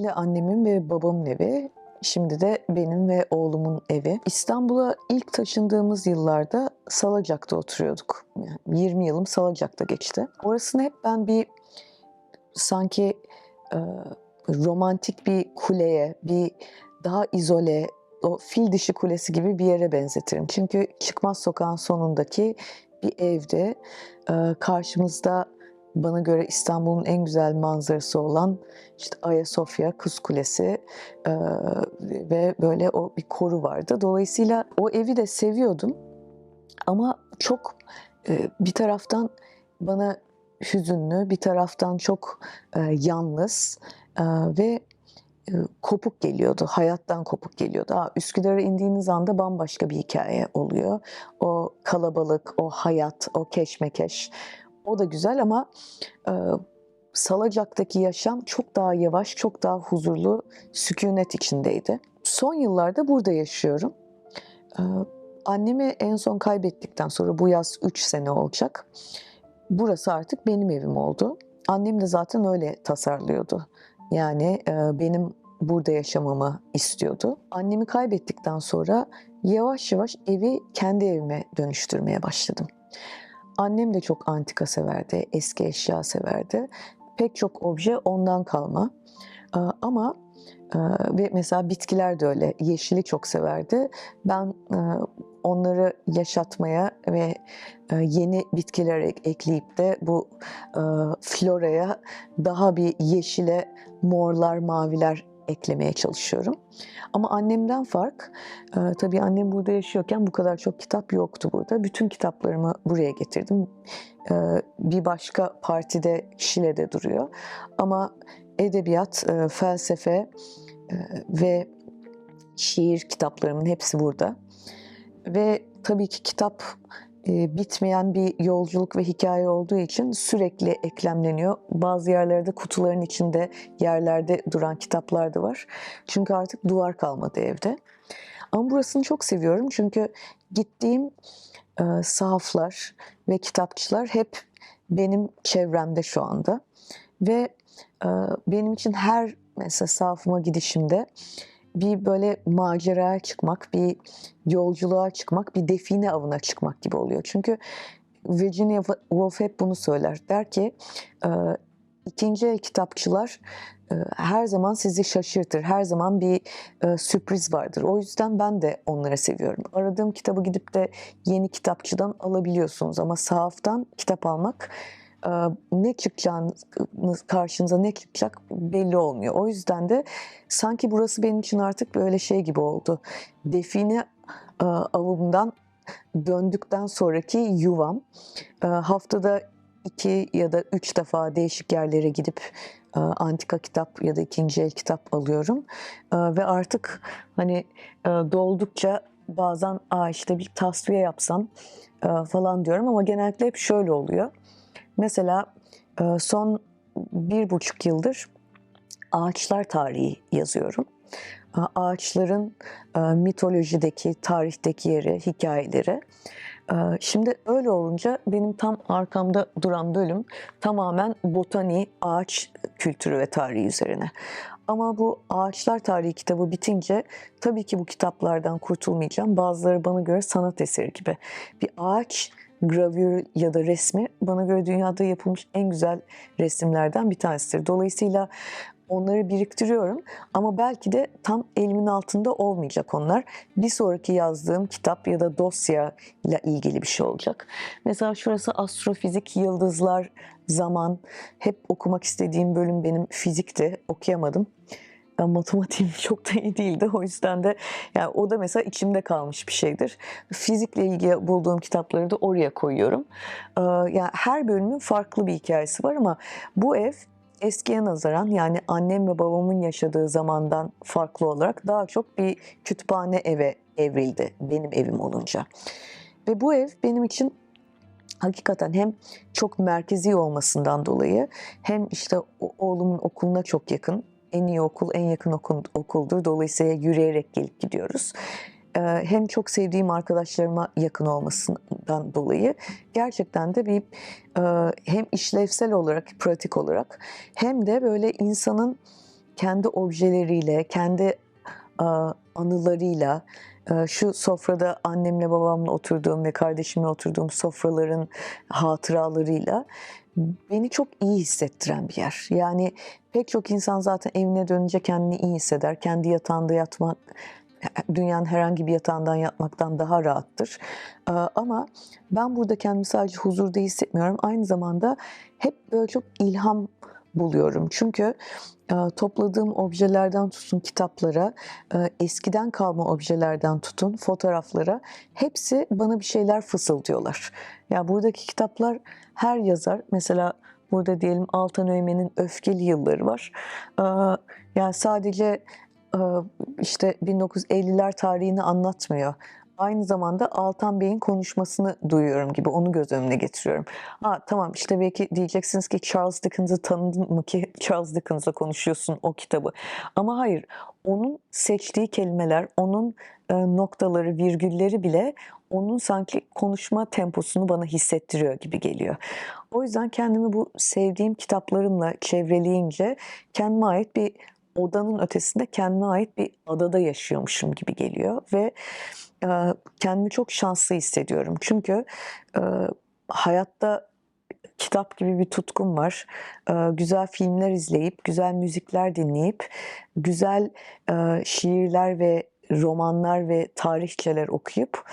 rahmetli annemin ve babamın evi. Şimdi de benim ve oğlumun evi. İstanbul'a ilk taşındığımız yıllarda Salacak'ta oturuyorduk. Yani 20 yılım Salacak'ta geçti. Orasını hep ben bir sanki e, romantik bir kuleye, bir daha izole, o fil dişi kulesi gibi bir yere benzetirim. Çünkü Çıkmaz Sokağın sonundaki bir evde e, karşımızda bana göre İstanbul'un en güzel manzarası olan işte Ayasofya, Kız Kulesi e, ve böyle o bir koru vardı. Dolayısıyla o evi de seviyordum ama çok e, bir taraftan bana hüzünlü, bir taraftan çok e, yalnız e, ve kopuk geliyordu, hayattan kopuk geliyordu. Ha, Üsküdar'a indiğiniz anda bambaşka bir hikaye oluyor. O kalabalık, o hayat, o keşmekeş, o da güzel ama e, Salacak'taki yaşam çok daha yavaş, çok daha huzurlu, sükunet içindeydi. Son yıllarda burada yaşıyorum. E, annemi en son kaybettikten sonra bu yaz 3 sene olacak. Burası artık benim evim oldu. Annem de zaten öyle tasarlıyordu. Yani e, benim burada yaşamamı istiyordu. Annemi kaybettikten sonra yavaş yavaş evi kendi evime dönüştürmeye başladım. Annem de çok antika severdi, eski eşya severdi. Pek çok obje ondan kalma. Ee, Ama e, ve mesela bitkiler de öyle. Yeşili çok severdi. Ben e, onları yaşatmaya ve e, yeni bitkiler ek- ekleyip de bu floraya daha bir yeşile morlar, maviler eklemeye çalışıyorum. Ama annemden fark, e, tabii annem burada yaşıyorken bu kadar çok kitap yoktu burada. Bütün kitaplarımı buraya getirdim. E, bir başka partide Şile'de duruyor. Ama edebiyat, e, felsefe e, ve şiir kitaplarımın hepsi burada. Ve tabii ki kitap bitmeyen bir yolculuk ve hikaye olduğu için sürekli eklemleniyor. Bazı yerlerde kutuların içinde yerlerde duran kitaplar da var. Çünkü artık duvar kalmadı evde. Ama burasını çok seviyorum çünkü gittiğim e, sahaflar ve kitapçılar hep benim çevremde şu anda. Ve e, benim için her mesela sahafıma gidişimde bir böyle maceraya çıkmak, bir yolculuğa çıkmak, bir define avına çıkmak gibi oluyor. Çünkü Virginia Woolf hep bunu söyler. Der ki e, ikinci kitapçılar e, her zaman sizi şaşırtır. Her zaman bir e, sürpriz vardır. O yüzden ben de onları seviyorum. Aradığım kitabı gidip de yeni kitapçıdan alabiliyorsunuz ama sahaftan kitap almak ne çıkacağınız karşınıza ne çıkacak belli olmuyor. O yüzden de sanki burası benim için artık böyle şey gibi oldu. Define e, avımdan döndükten sonraki yuvam. E, haftada iki ya da üç defa değişik yerlere gidip e, antika kitap ya da ikinci el kitap alıyorum. E, ve artık hani e, doldukça bazen Aa işte bir tasfiye yapsam e, falan diyorum ama genellikle hep şöyle oluyor. Mesela e, son bir buçuk yıldır ağaçlar tarihi yazıyorum. Ağaçların e, mitolojideki, tarihteki yeri, hikayeleri. Şimdi öyle olunca benim tam arkamda duran bölüm tamamen botani, ağaç kültürü ve tarihi üzerine. Ama bu Ağaçlar Tarihi kitabı bitince tabii ki bu kitaplardan kurtulmayacağım. Bazıları bana göre sanat eseri gibi. Bir ağaç gravürü ya da resmi bana göre dünyada yapılmış en güzel resimlerden bir tanesidir. Dolayısıyla onları biriktiriyorum ama belki de tam elimin altında olmayacak onlar. Bir sonraki yazdığım kitap ya da dosya ile ilgili bir şey olacak. Mesela şurası astrofizik, yıldızlar, zaman. Hep okumak istediğim bölüm benim fizikti. Okuyamadım. Ben matematiğim çok da iyi değildi. O yüzden de yani o da mesela içimde kalmış bir şeydir. Fizikle ilgili bulduğum kitapları da oraya koyuyorum. Ee, yani her bölümün farklı bir hikayesi var ama bu ev eskiye nazaran yani annem ve babamın yaşadığı zamandan farklı olarak daha çok bir kütüphane eve evrildi benim evim olunca. Ve bu ev benim için hakikaten hem çok merkezi olmasından dolayı hem işte oğlumun okuluna çok yakın. En iyi okul, en yakın okul, okuldur. Dolayısıyla yürüyerek gelip gidiyoruz. Ee, Hem çok sevdiğim arkadaşlarıma yakın olmasından dolayı gerçekten de bir e, hem işlevsel olarak, pratik olarak hem de böyle insanın kendi objeleriyle, kendi a, anılarıyla, e, şu sofrada annemle babamla oturduğum ve kardeşimle oturduğum sofraların hatıralarıyla beni çok iyi hissettiren bir yer. Yani pek çok insan zaten evine dönünce kendini iyi hisseder. Kendi yatağında yatmak dünyanın herhangi bir yatağından yatmaktan daha rahattır. Ama ben burada kendimi sadece huzurda hissetmiyorum. Aynı zamanda hep böyle çok ilham buluyorum. Çünkü topladığım objelerden tutun kitaplara, eskiden kalma objelerden tutun fotoğraflara hepsi bana bir şeyler fısıldıyorlar. Ya buradaki kitaplar her yazar mesela burada diyelim Altan Öğmen'in Öfkeli Yılları var. Yani sadece işte 1950'ler tarihini anlatmıyor. Aynı zamanda Altan Bey'in konuşmasını duyuyorum gibi onu göz önüne getiriyorum. Ha tamam işte belki diyeceksiniz ki Charles Dickens'ı tanıdın mı ki Charles Dickens'la konuşuyorsun o kitabı. Ama hayır onun seçtiği kelimeler, onun e, noktaları, virgülleri bile onun sanki konuşma temposunu bana hissettiriyor gibi geliyor. O yüzden kendimi bu sevdiğim kitaplarımla çevreleyince kendime ait bir odanın ötesinde kendime ait bir adada yaşıyormuşum gibi geliyor ve e, kendimi çok şanslı hissediyorum. Çünkü e, hayatta kitap gibi bir tutkum var. E, güzel filmler izleyip, güzel müzikler dinleyip, güzel e, şiirler ve romanlar ve tarihçeler okuyup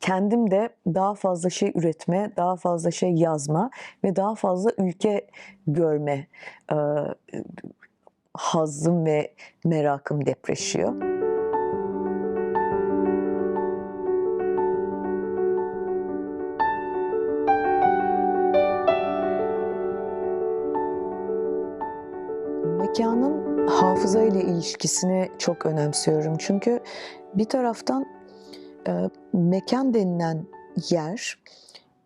kendim de daha fazla şey üretme, daha fazla şey yazma ve daha fazla ülke görme e, hazzım ve merakım depreşiyor. Mekanın hafıza ile ilişkisini çok önemsiyorum. Çünkü bir taraftan e, mekan denilen yer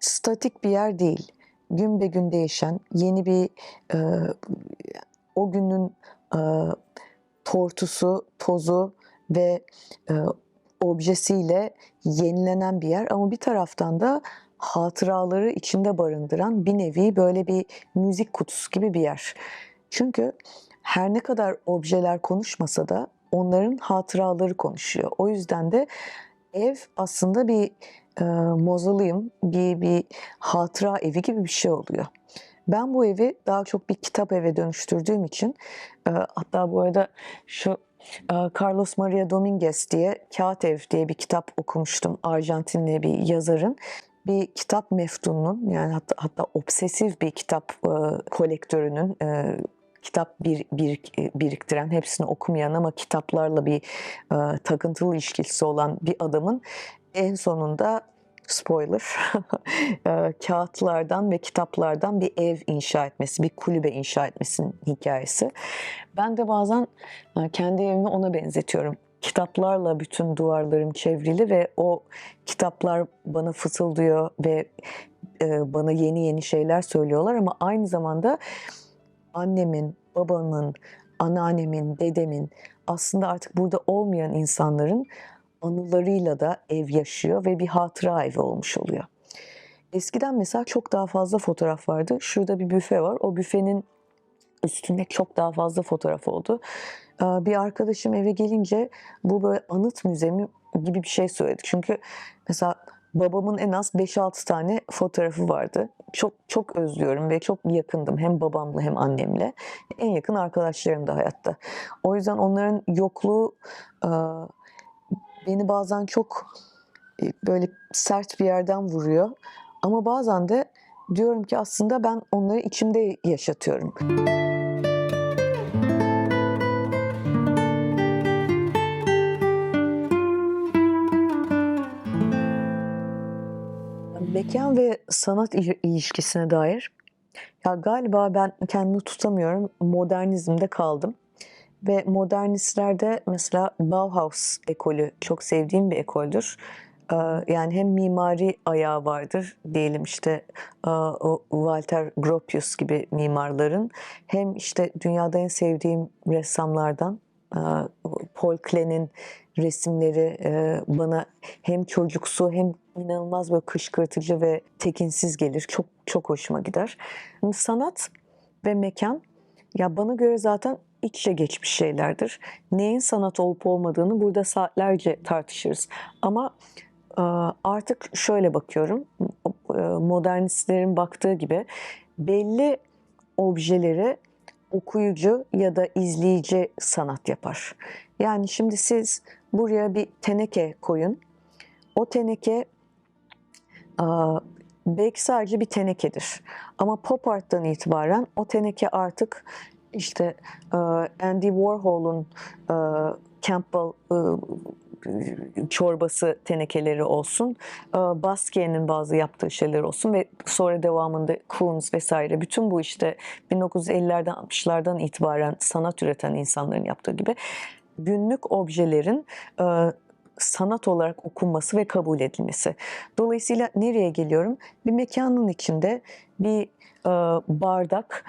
statik bir yer değil. Gün be gün değişen yeni bir e, o günün e, tortusu, tozu ve e, objesiyle yenilenen bir yer. Ama bir taraftan da hatıraları içinde barındıran bir nevi böyle bir müzik kutusu gibi bir yer. Çünkü her ne kadar objeler konuşmasa da onların hatıraları konuşuyor. O yüzden de ev aslında bir e, mausoleum, bir, bir hatıra evi gibi bir şey oluyor. Ben bu evi daha çok bir kitap eve dönüştürdüğüm için e, hatta bu arada şu e, Carlos Maria Dominguez diye Kağıt Ev diye bir kitap okumuştum. Arjantinli bir yazarın bir kitap meftununun yani hatta, hatta obsesif bir kitap e, kolektörünün e, kitap bir, bir, biriktiren, hepsini okumayan ama kitaplarla bir e, takıntılı ilişkisi olan bir adamın en sonunda spoiler e, kağıtlardan ve kitaplardan bir ev inşa etmesi, bir kulübe inşa etmesinin hikayesi. Ben de bazen e, kendi evimi ona benzetiyorum. Kitaplarla bütün duvarlarım çevrili ve o kitaplar bana fısıldıyor ve e, bana yeni yeni şeyler söylüyorlar ama aynı zamanda annemin, babamın, anneannemin, dedemin aslında artık burada olmayan insanların anılarıyla da ev yaşıyor ve bir hatıra evi olmuş oluyor. Eskiden mesela çok daha fazla fotoğraf vardı. Şurada bir büfe var. O büfenin üstünde çok daha fazla fotoğraf oldu. Bir arkadaşım eve gelince bu böyle anıt müze mi gibi bir şey söyledi. Çünkü mesela babamın en az 5-6 tane fotoğrafı vardı. Çok çok özlüyorum ve çok yakındım hem babamla hem annemle. En yakın arkadaşlarım da hayatta. O yüzden onların yokluğu beni bazen çok e, böyle sert bir yerden vuruyor. Ama bazen de diyorum ki aslında ben onları içimde yaşatıyorum. Mekan ve sanat il- ilişkisine dair ya galiba ben kendimi tutamıyorum. Modernizmde kaldım. Ve modernistlerde mesela Bauhaus ekolü çok sevdiğim bir ekoldür. Yani hem mimari ayağı vardır diyelim işte Walter Gropius gibi mimarların hem işte dünyada en sevdiğim ressamlardan Paul Klee'nin resimleri bana hem çocuksu hem inanılmaz böyle kışkırtıcı ve tekinsiz gelir. Çok çok hoşuma gider. Sanat ve mekan ya bana göre zaten iç içe geçmiş şeylerdir. Neyin sanat olup olmadığını burada saatlerce tartışırız. Ama e, artık şöyle bakıyorum, e, modernistlerin baktığı gibi belli objeleri okuyucu ya da izleyici sanat yapar. Yani şimdi siz buraya bir teneke koyun. O teneke aa, belki sadece bir tenekedir. Ama pop art'tan itibaren o teneke artık işte e, Andy Warhol'un e, Campbell e, çorbası tenekeleri olsun, Basquiat'in bazı yaptığı şeyler olsun ve sonra devamında Koons vesaire bütün bu işte 1950'lerden 60'lardan itibaren sanat üreten insanların yaptığı gibi günlük objelerin sanat olarak okunması ve kabul edilmesi. Dolayısıyla nereye geliyorum? Bir mekanın içinde bir bardak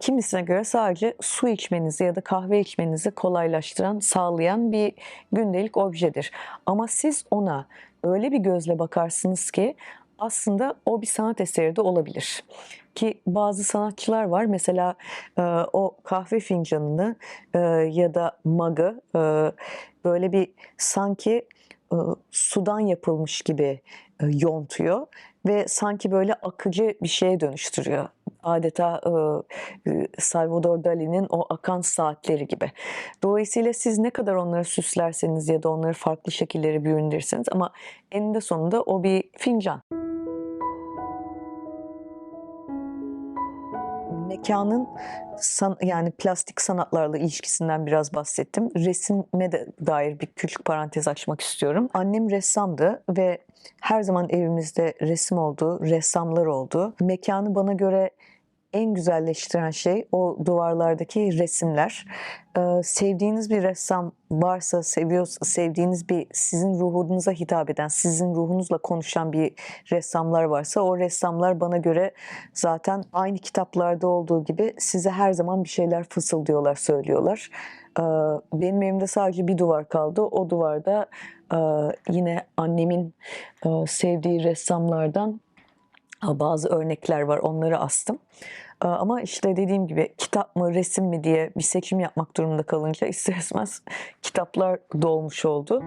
kimisine göre sadece su içmenizi ya da kahve içmenizi kolaylaştıran, sağlayan bir gündelik objedir. Ama siz ona öyle bir gözle bakarsınız ki aslında o bir sanat eseri de olabilir. Ki bazı sanatçılar var mesela e, o kahve fincanını e, ya da mug'ı e, böyle bir sanki e, sudan yapılmış gibi e, yontuyor ve sanki böyle akıcı bir şeye dönüştürüyor. Adeta e, e, Salvador Dali'nin o akan saatleri gibi. Dolayısıyla siz ne kadar onları süslerseniz ya da onları farklı şekilleri büründürseniz ama eninde sonunda o bir fincan. Mekanın san, yani plastik sanatlarla ilişkisinden biraz bahsettim. Resime de dair bir küçük parantez açmak istiyorum. Annem ressamdı ve her zaman evimizde resim oldu, ressamlar oldu. Mekanı bana göre en güzelleştiren şey o duvarlardaki resimler. Ee, sevdiğiniz bir ressam varsa, seviyorsa, sevdiğiniz bir sizin ruhunuza hitap eden, sizin ruhunuzla konuşan bir ressamlar varsa o ressamlar bana göre zaten aynı kitaplarda olduğu gibi size her zaman bir şeyler fısıldıyorlar, söylüyorlar. Ee, benim evimde sadece bir duvar kaldı. O duvarda e, yine annemin e, sevdiği ressamlardan bazı örnekler var. Onları astım. Ama işte dediğim gibi kitap mı resim mi diye bir seçim yapmak durumunda kalınca ister istemez kitaplar dolmuş oldu.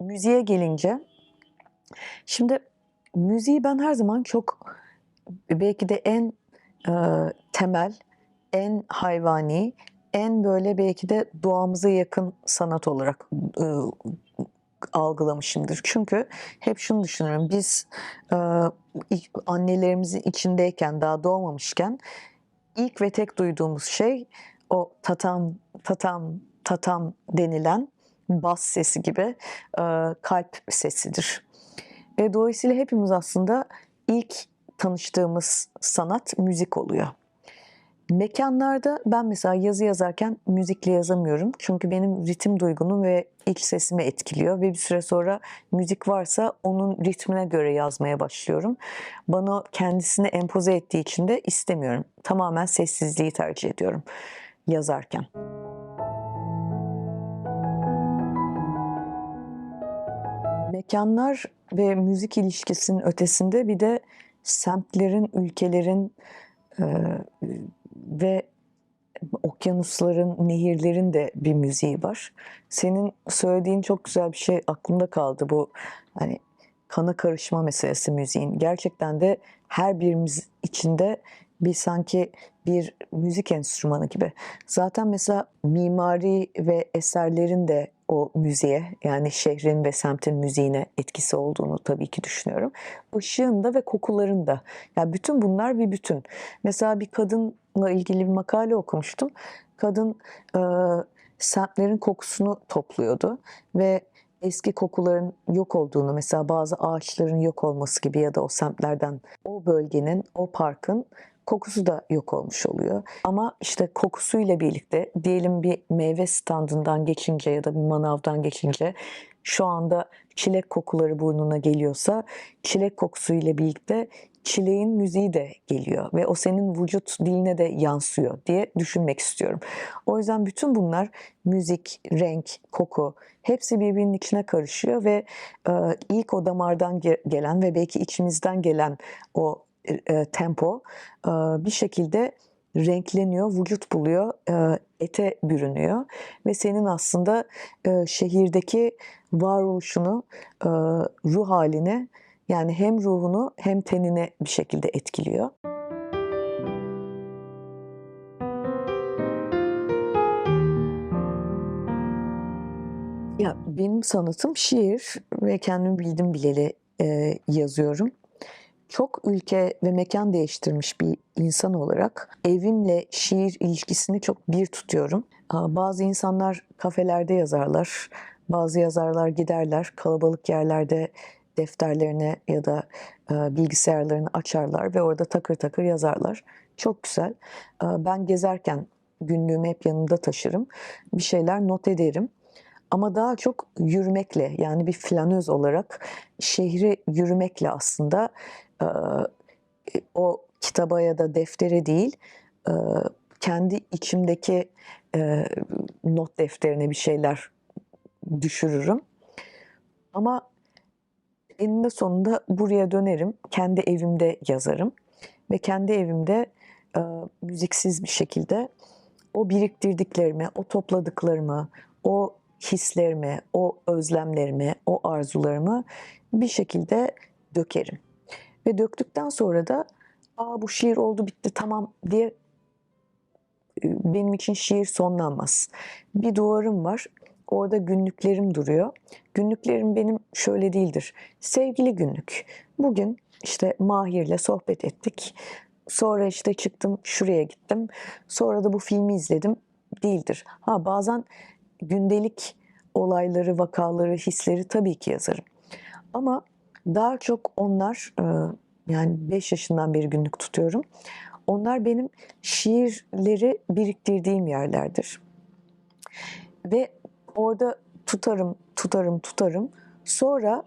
Müziğe gelince şimdi müziği ben her zaman çok belki de en e, temel, en hayvani, en böyle belki de doğamıza yakın sanat olarak e, algılamışımdır. Çünkü hep şunu düşünüyorum. Biz e, annelerimizin içindeyken, daha doğmamışken ilk ve tek duyduğumuz şey o tatam, tatam, tatam denilen bas sesi gibi e, kalp sesidir. Ve dolayısıyla hepimiz aslında ilk tanıştığımız sanat müzik oluyor. Mekanlarda ben mesela yazı yazarken müzikle yazamıyorum. Çünkü benim ritim duygunu ve iç sesimi etkiliyor ve bir süre sonra müzik varsa onun ritmine göre yazmaya başlıyorum. Bana kendisini empoze ettiği için de istemiyorum. Tamamen sessizliği tercih ediyorum yazarken. Mekanlar ve müzik ilişkisinin ötesinde bir de semtlerin, ülkelerin ve okyanusların, nehirlerin de bir müziği var. Senin söylediğin çok güzel bir şey aklımda kaldı bu hani kana karışma meselesi müziğin. Gerçekten de her birimiz içinde bir sanki bir müzik enstrümanı gibi. Zaten mesela mimari ve eserlerin de o müziğe yani şehrin ve semtin müziğine etkisi olduğunu tabii ki düşünüyorum. Işığın da ve kokuların da. Yani bütün bunlar bir bütün. Mesela bir kadınla ilgili bir makale okumuştum. Kadın e, semtlerin kokusunu topluyordu ve eski kokuların yok olduğunu mesela bazı ağaçların yok olması gibi ya da o semtlerden o bölgenin, o parkın kokusu da yok olmuş oluyor. Ama işte kokusuyla birlikte diyelim bir meyve standından geçince ya da bir manavdan geçince şu anda çilek kokuları burnuna geliyorsa çilek kokusuyla birlikte çileğin müziği de geliyor ve o senin vücut diline de yansıyor diye düşünmek istiyorum. O yüzden bütün bunlar müzik, renk, koku hepsi birbirinin içine karışıyor ve e, ilk o damardan ge- gelen ve belki içimizden gelen o e, tempo e, bir şekilde renkleniyor, vücut buluyor, e, ete bürünüyor ve senin aslında e, şehirdeki varoluşunu, e, ruh haline yani hem ruhunu hem tenine bir şekilde etkiliyor. Ya benim sanatım şiir ve kendimi bildim bileli e, yazıyorum. Çok ülke ve mekan değiştirmiş bir insan olarak evimle şiir ilişkisini çok bir tutuyorum. Bazı insanlar kafelerde yazarlar, bazı yazarlar giderler kalabalık yerlerde defterlerine ya da e, bilgisayarlarını açarlar ve orada takır takır yazarlar. Çok güzel. Ben gezerken günlüğümü hep yanımda taşırım. Bir şeyler not ederim. Ama daha çok yürümekle yani bir flanöz olarak şehri yürümekle aslında o kitaba ya da deftere değil e, kendi içimdeki e, not defterine bir şeyler düşürürüm. Ama eninde sonunda buraya dönerim. Kendi evimde yazarım. Ve kendi evimde e, müziksiz bir şekilde o biriktirdiklerimi, o topladıklarımı, o hislerimi, o özlemlerimi, o arzularımı bir şekilde dökerim. Ve döktükten sonra da aa bu şiir oldu bitti tamam diye e, benim için şiir sonlanmaz. Bir duvarım var. Orada günlüklerim duruyor. Günlüklerim benim şöyle değildir. Sevgili günlük. Bugün işte Mahir'le sohbet ettik. Sonra işte çıktım şuraya gittim. Sonra da bu filmi izledim. Değildir. Ha bazen gündelik olayları, vakaları, hisleri tabii ki yazarım. Ama daha çok onlar e, yani 5 yaşından beri günlük tutuyorum. Onlar benim şiirleri biriktirdiğim yerlerdir. Ve orada tutarım, tutarım, tutarım. Sonra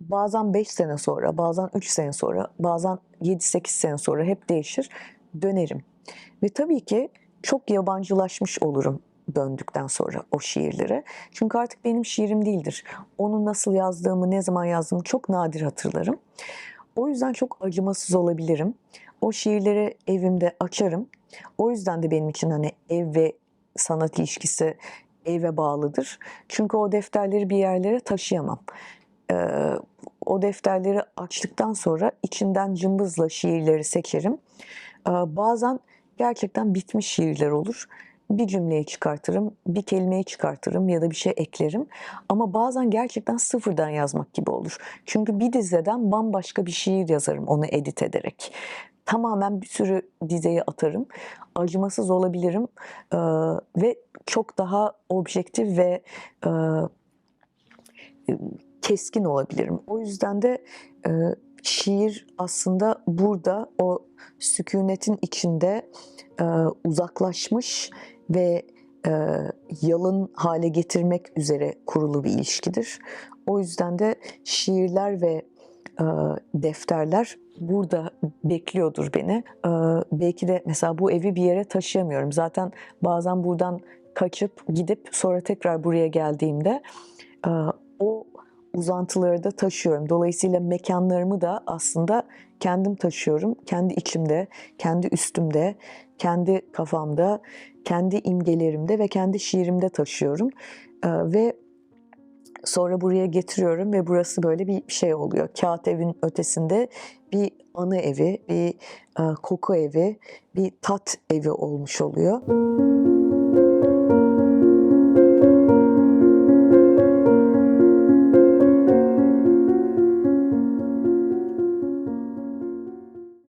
bazen 5 sene sonra, bazen 3 sene sonra, bazen 7-8 sene sonra hep değişir. Dönerim. Ve tabii ki çok yabancılaşmış olurum döndükten sonra o şiirlere. Çünkü artık benim şiirim değildir. Onu nasıl yazdığımı, ne zaman yazdığımı çok nadir hatırlarım. O yüzden çok acımasız olabilirim. O şiirleri evimde açarım. O yüzden de benim için hani ev ve sanat ilişkisi eve bağlıdır. Çünkü o defterleri bir yerlere taşıyamam. Ee, o defterleri açtıktan sonra içinden cımbızla şiirleri seçerim. Ee, bazen gerçekten bitmiş şiirler olur. Bir cümleyi çıkartırım, bir kelimeyi çıkartırım ya da bir şey eklerim. Ama bazen gerçekten sıfırdan yazmak gibi olur. Çünkü bir dizeden bambaşka bir şiir yazarım onu edit ederek. Tamamen bir sürü dizeyi atarım. Acımasız olabilirim ee, ve çok daha objektif ve e, keskin olabilirim. O yüzden de e, şiir aslında burada o sükunetin içinde e, uzaklaşmış ve e, yalın hale getirmek üzere kurulu bir ilişkidir. O yüzden de şiirler ve e, defterler burada bekliyordur beni. E, belki de mesela bu evi bir yere taşıyamıyorum. Zaten bazen buradan kaçıp gidip sonra tekrar buraya geldiğimde e, o uzantıları da taşıyorum. Dolayısıyla mekanlarımı da aslında kendim taşıyorum. Kendi içimde, kendi üstümde, kendi kafamda, kendi imgelerimde ve kendi şiirimde taşıyorum. Ee, ve sonra buraya getiriyorum ve burası böyle bir şey oluyor. Kağıt evin ötesinde bir anı evi, bir e, koku evi, bir tat evi olmuş oluyor.